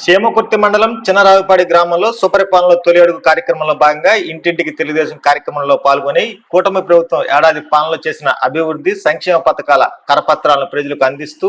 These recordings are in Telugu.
చీమకుర్తి మండలం చిన్నరావుపాడి గ్రామంలో సుపరిపాలనలో తొలి అడుగు కార్యక్రమంలో భాగంగా ఇంటింటికి తెలుగుదేశం కార్యక్రమంలో పాల్గొని కూటమి ప్రభుత్వం ఏడాది పాలనలో చేసిన అభివృద్ధి సంక్షేమ పథకాల కరపత్రాలను ప్రజలకు అందిస్తూ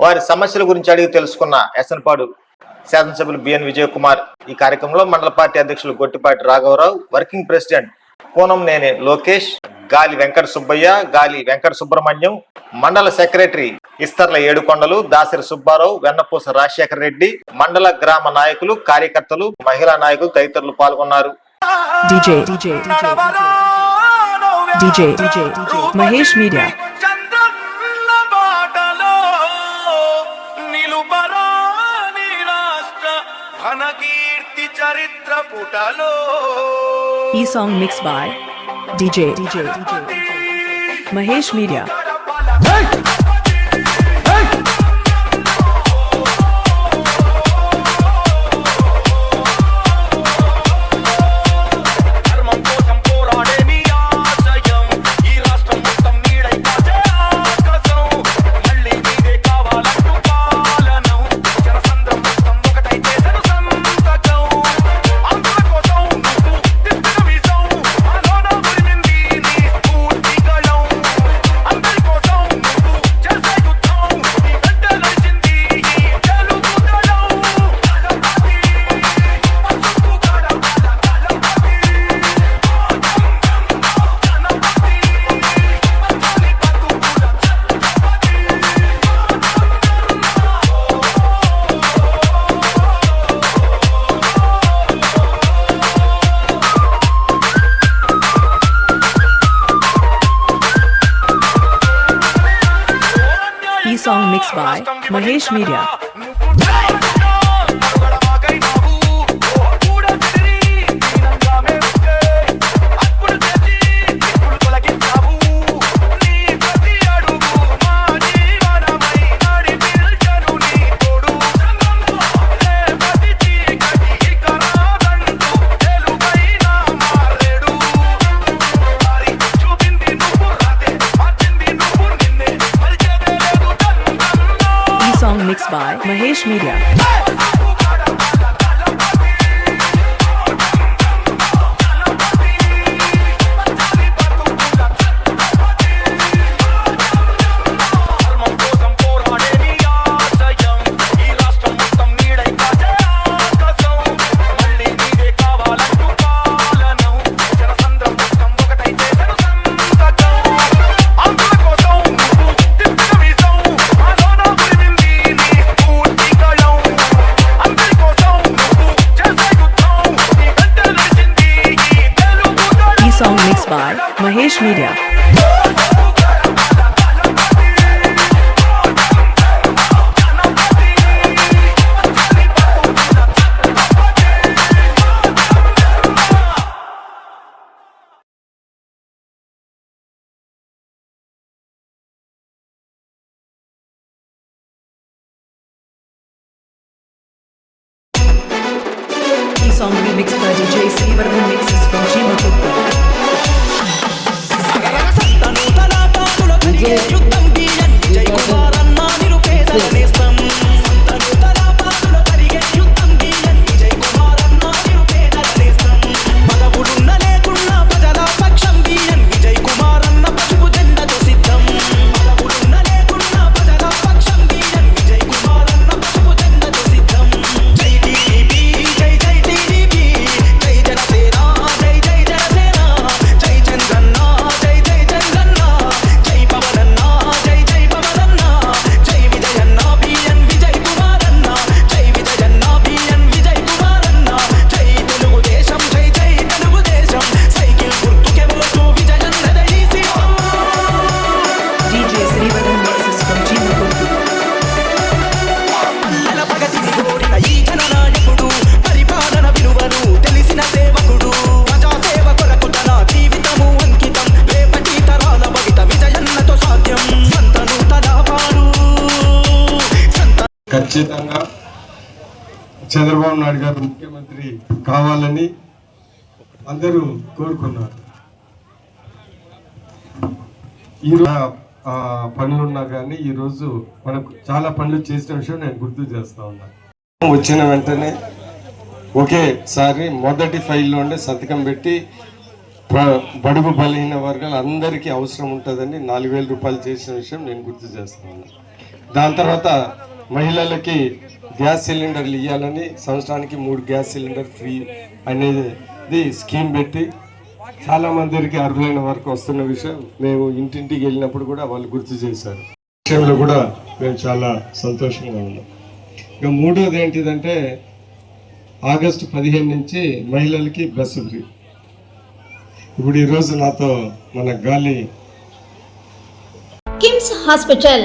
వారి సమస్యల గురించి అడిగి తెలుసుకున్న ఎసన్పాడు శాసనసభ్యులు బిఎన్ విజయ్ కుమార్ ఈ కార్యక్రమంలో మండల పార్టీ అధ్యక్షులు గొట్టిపాటి రాఘవరావు వర్కింగ్ ప్రెసిడెంట్ కోనం నేనే లోకేష్ గాలి వెంకట సుబ్బయ్య గాలి వెంకట సుబ్రహ్మణ్యం మండల సెక్రటరీ ఇస్తర్ల ఏడుకొండలు దాసరి సుబ్బారావు వెన్నపూస రాజశేఖర రెడ్డి మండల గ్రామ నాయకులు కార్యకర్తలు మహిళా నాయకులు తదితరులు పాల్గొన్నారు. DJ, DJ, DJ, Mahesh DJ, DJ, DJ. Mahesh Media. Hey! By Mahesh Media. By Mahesh Media. British media. song remix by DJ Silver who mixes from Jimmy Jimotoko. జయ ఖచ్చితంగా చంద్రబాబు నాయుడు గారు ముఖ్యమంత్రి కావాలని అందరూ కోరుకున్నారు. ఈ పనులు ఉన్నా కానీ ఈరోజు మనకు చాలా పనులు చేసిన విషయం నేను గుర్తు చేస్తా ఉన్నాను వచ్చిన వెంటనే ఒకేసారి మొదటి ఫైల్లోనే సంతకం పెట్టి బడుగు బలహీన వర్గాలు అందరికీ అవసరం ఉంటుందని నాలుగు వేల రూపాయలు చేసిన విషయం నేను గుర్తు చేస్తున్నాను దాని తర్వాత మహిళలకి గ్యాస్ సిలిండర్లు ఇవ్వాలని సంవత్సరానికి మూడు గ్యాస్ సిలిండర్ ఫ్రీ అనేది స్కీమ్ పెట్టి చాలా మందికి అర్హులైన వరకు వస్తున్న విషయం మేము ఇంటింటికి వెళ్ళినప్పుడు కూడా వాళ్ళు గుర్తు చేశారు. విషయంలో కూడా మేము చాలా సంతోషంగా ఉన్నాం. ఇక మూడోది ఏంటిదంటే ఆగస్టు పదిహేను నుంచి మహిళలకి బస్సు ఫ్రీ. ఇప్పుడు ఈరోజు నాతో మన గాలి KIMS hospital